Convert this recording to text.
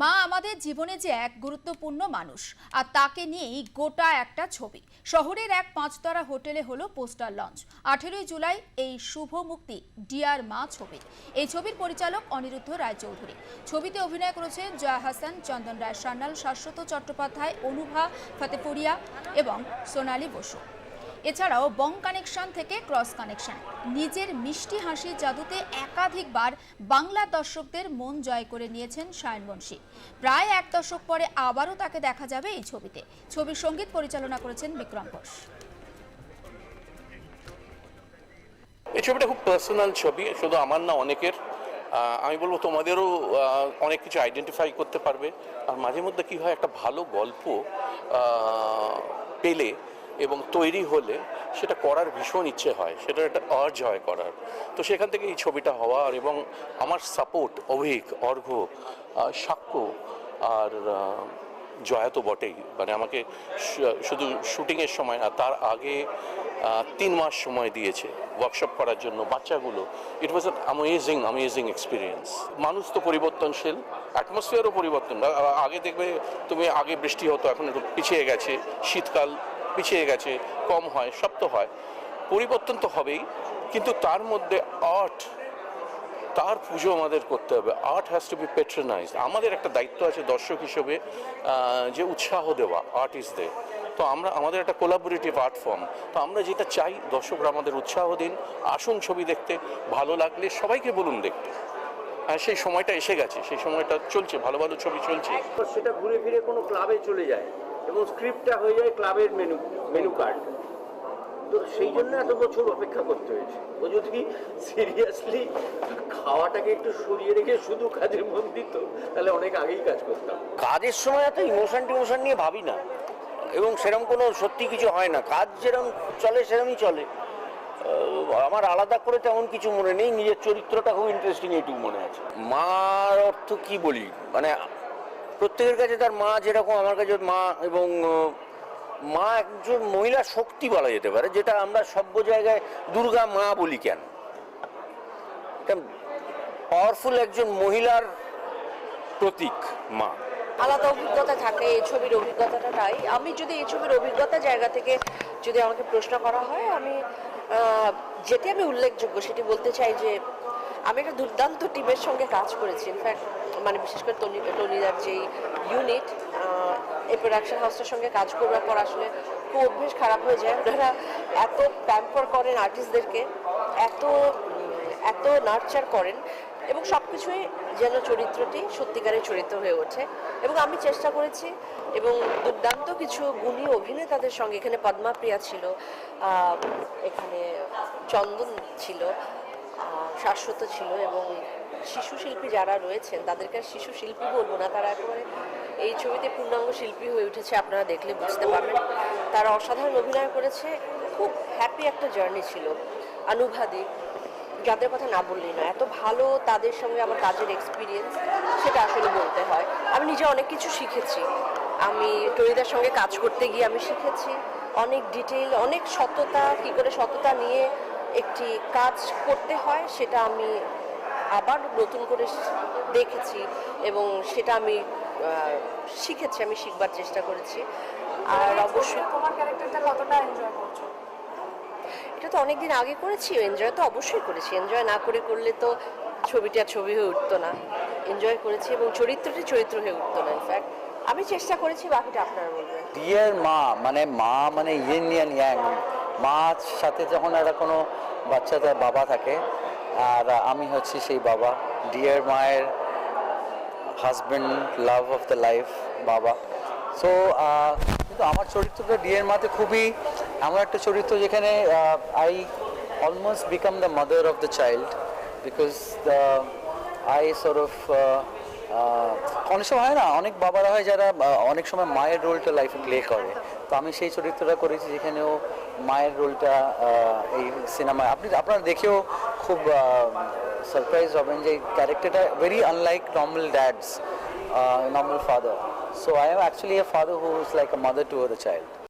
মা আমাদের জীবনে যে এক গুরুত্বপূর্ণ মানুষ, আর তাকে নিয়েই গোটা একটা ছবি। শহরের এক পাঁচতরা হোটেলে হলো পোস্টার লঞ্চ। আঠেরোই জুলাই এই শুভ মুক্তি, ডিয়ার মা ছবি। এই ছবির পরিচালক অনিরুদ্ধ রায়চৌধুরী। ছবিতে অভিনয় করেছেন জয়া হাসান, চন্দন রায় সান্যাল, শাশ্বত চট্টোপাধ্যায়, অনুভা ফতেপুরিয়া এবং সোনালী বসু। এছাড়াও বং কানেকশন থেকে ক্রস কানেকশন। নিজের মিষ্টি হাসি জাদুতে একাধিকবার বাংলা দর্শকদের মন জয় করে নিয়েছেন সায়ন বংশী। প্রায় এক দশক পরে আবারও তাকে দেখা যাবে এই ছবিতে। ছবির সংগীত পরিচালনা করেছেন বিক্রম ঘোষ। এই ছবিটা খুব পার্সোনাল ছবি, শুধু আমার না, অনেকের। আমি বলব তোমাদেরও অনেক কিছু আইডেন্টিফাই করতে পারবে। আর মাঝে মধ্যে কি হয়, একটা ভালো গল্প পেলে এবং তৈরি হলে সেটা করার ভীষণ ইচ্ছে হয় সেটার একটা অর্জ হয় করার। তো সেখান থেকে এই ছবিটা হওয়ার এবং আমার সাপোর্ট অভিক অর্ঘ্য আহ, সাক্ষ্য আর জয়া তো বটেই। মানে আমাকে শুধু শুটিংয়ের সময় না তার আগে তিন মাস সময় দিয়েছে ওয়ার্কশপ করার জন্য বাচ্চাগুলো। It was an amazing amazing experience মানুষ তো পরিবর্তনশীল অ্যাটমসফিয়ারও পরিবর্তন। আগে দেখবে তুমি আগে বৃষ্টি হতো এখন একটু পিছিয়ে গেছে শীতকাল পিছিয়ে গেছে, কম হয় তো হয়। পরিবর্তন তো হবেই, কিন্তু তার মধ্যে আর্ট তার পুজো আমাদের করতে হবে। Art has to be patronise আমাদের একটা দায়িত্ব আছে দর্শক হিসেবে যে উৎসাহ দেওয়া আর্টিস্টদের তো আমরা, আমাদের একটা কোলাবোরেটিভ আর্ট ফর্ম তো আমরা যেটা চাই, দর্শকরা আমাদের উৎসাহ দিন, আসুন ছবি দেখতে, ভালো লাগলে সবাইকে বলুন দেখতে। আর সেই সময়টা এসে গেছে, সেই সময়টা চলছে, ভালো ভালো ছবি চলছে। সেটা ঘুরে ফিরে কোনো ক্লাবে চলে যায়। এবং স্ক্রিপ্টটা হয়ে যায় ক্লাবের মেনু মেনু কার্ড। তো সেই জন্য এত বছর অপেক্ষা করতে হয়েছে। ও যদি সিরিয়াসলি খাওয়াটাকে একটু সরিয়ে রেখে শুধু কাজের মন দিত, তাহলে অনেক আগেই কাজ করতাম। কাজের সময় এত ইমোশন টিমোশন নিয়ে ভাবি না। এবং সেরকম কোনো সত্যি কিছু হয় না। কাজ যেরকম চলে সেরকমই চলে। আমার আলাদা করে তেমন কিছু মনে নেই। নিজের চরিত্রটা খুব ইন্টারেস্টিং এইটুকু মনে আছে। মার অর্থ কি বলি? মানে প্রত্যেকের কাছে তার মা যেরকম, আমার কাছে মা এবং মা একজন মহিলা শক্তি বলা যেতে পারে, যেটা আমরা সভ্য জায়গায় দুর্গা মা বলি কেন? পাওয়ারফুল একজন মহিলার প্রতীক মা। আলাদা অভিজ্ঞতা থাকে, এই ছবির অভিজ্ঞতাটা নাই। আমি যদি এই ছবির অভিজ্ঞতা জায়গা থেকে যদি আমাকে প্রশ্ন করা হয়, আমি যেটি আমি উল্লেখযোগ্য সেটি বলতে চাই যে আমি একটা দুর্দান্ত টিমের সঙ্গে কাজ করেছি। ইনফ্যাক্ট মানে বিশেষ করে টনি টনিদার যেই ইউনিট এই প্রোডাকশন হাউসটার সঙ্গে কাজ করবার পর আসলে খুব অভ্যেস খারাপ হয়ে যায়। ওনারা এত প্যাম্পার করেন আর্টিস্টদেরকে এত এত নার্চার করেন এবং সব কিছুই যেন চরিত্রটি সত্যিকারের চরিত্র হয়ে ওঠে। এবং আমি চেষ্টা করেছি এবং দুর্দান্ত কিছু গুণী অভিনেতাদের সঙ্গে, এখানে পদ্মাপ্রিয়া ছিল এখানে চন্দন ছিল শাশ্বত ছিল এবং শিশু শিল্পী যারা রয়েছেন, তাদেরকে শিশু শিল্পী বলব না। তারা একেবারে এই ছবিতে পূর্ণাঙ্গ শিল্পী হয়ে উঠেছে আপনারা দেখলে বুঝতে পারবেন। তারা অসাধারণ অভিনয় করেছে, খুব হ্যাপি একটা জার্নি ছিল। অনুভাদি যাদের কথা না বললেই না এত ভালো তাদের সঙ্গে আমার কাজের এক্সপিরিয়েন্স সেটা আসলে বলতে হয়। আমি নিজে অনেক কিছু শিখেছি। আমি টরিদার সঙ্গে কাজ করতে গিয়ে আমি শিখেছি। অনেক ডিটেইল অনেক সততা, কী করে সততা নিয়ে একটি কাজ করতে হয় সেটা আমি আবার নতুন করে দেখেছি এবং সেটা আমি শিখেছি আমি শিখবার চেষ্টা করেছি। আর অবশ্যই তোমার ক্যারেক্টারটা কতটা এনজয় করছ? এটা তো অনেকদিন আগে করেছি এনজয় তো অবশ্যই করেছি। এনজয় না করে করলে তো ছবিটা ছবি হয়ে উঠতো না। এনজয় করেছি এবং চরিত্রটি চরিত্র হয়ে উঠতো না ইনফ্যাক্ট আমি চেষ্টা করেছি বাকিটা আপনারা বলবেন। ডিয়ার মা মানে মা মানে ইয়েন ইয়ান ইয়াং। মার সাথে যখন একটা কোনো বাচ্চা তার বাবা থাকে, আর আমি হচ্ছি সেই বাবা। ডিয়ার মায়ের husband love of the life বাবা। সো কিন্তু আমার চরিত্রটা ডিয়ার মাতে খুবই এমন একটা চরিত্র যেখানে I almost become the mother of the child because the I sort of অনেক সময় হয় না, অনেক বাবারা হয় যারা অনেক সময় মায়ের রোলটা লাইফে প্লে করে। তো আমি সেই চরিত্রটা করেছি যেখানেও মায়ের রোলটা এই সিনেমায়। আপনি, আপনারা দেখেও খুব সারপ্রাইজ হবেন যে ক্যারেক্টারটা very unlike normal dads normal father so I actually a father who is like a mother to the child